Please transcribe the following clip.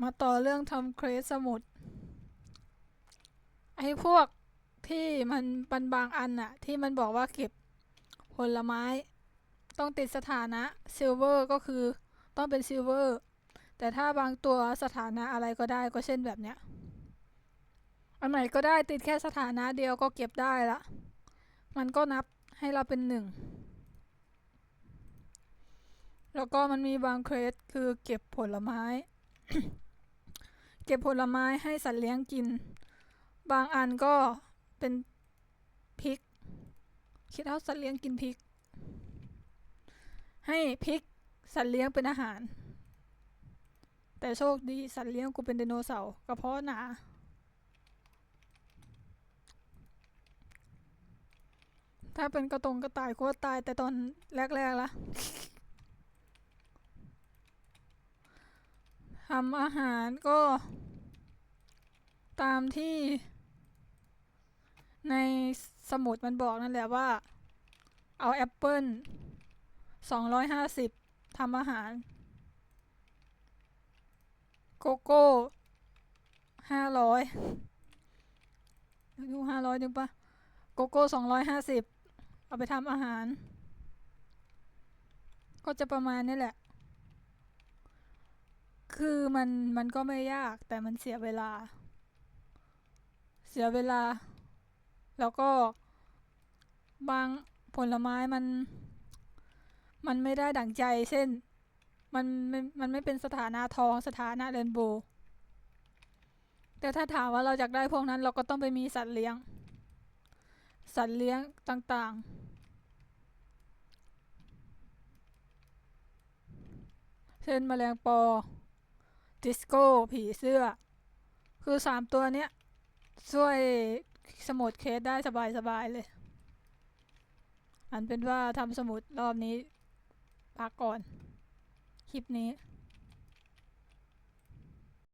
มาต่อเรื่องทำเครสสมุด ไอ้พวกที่มันมันบางอันอะที่มันบอกว่าเก็บผลไม้ ต้องติดสถานะซิลเวอร์ก็คือต้องเป็นซิลเวอร์แต่ถ้าบางตัวสถานะอะไรก็ได้ก็เช่นแบบเนี้ย อันไหนก็ได้ติดแค่สถานะเดียวก็เก็บได้ละ มันก็นับให้เราเป็นหนึ่งแล้วก็มันมีบางเครสคือเก็บผลไม้ เก็บผลไม้ให้สัตว์เลี้ยงกิน บางอันก็เป็นพริก คิดเอาสัตว์เลี้ยงกินพริก ให้พริกสัตว์เลี้ยงเป็นอาหาร แต่โชคดีสัตว์เลี้ยงกูเป็นไดโนเสาร์กระเพาะหนาถ้าเป็นกระตงกระต่ายกูก็ตายแต่ตอนแรกๆละำอาหารก็ ตามที่ ในสมุดมันบอกนั่นแหละว่า เอาแอปเปิ้ล250ทำอาหาร โกโก้500ดู500นึงปะโกโก้250เอาไปทำอาหาร ก็จะประมาณนี้แหละ คือมันมันก็ไม่ยากแต่มันเสียเวลา เสียเวลา แล้วก็บางผลไม้มัน มันไม่ได้ดั่งใจเช่นมันมันมันไม่เป็นสถานะทองสถานะเรนโบว์แต่ถ้าถามว่าเราอยากได้พวกนั้นเราก็ต้องไปมีสัตว์เลี้ยง สัตว์เลี้ยงต่างๆ เช่นแมลงปอ ดิสโก้ผีเสื้อ คือสามตัวเนี้ย ช่วยสมุดเคสได้สบายๆเลย อันเป็นว่าทำสมุดรอบนี้พักก่อน คลิปนี้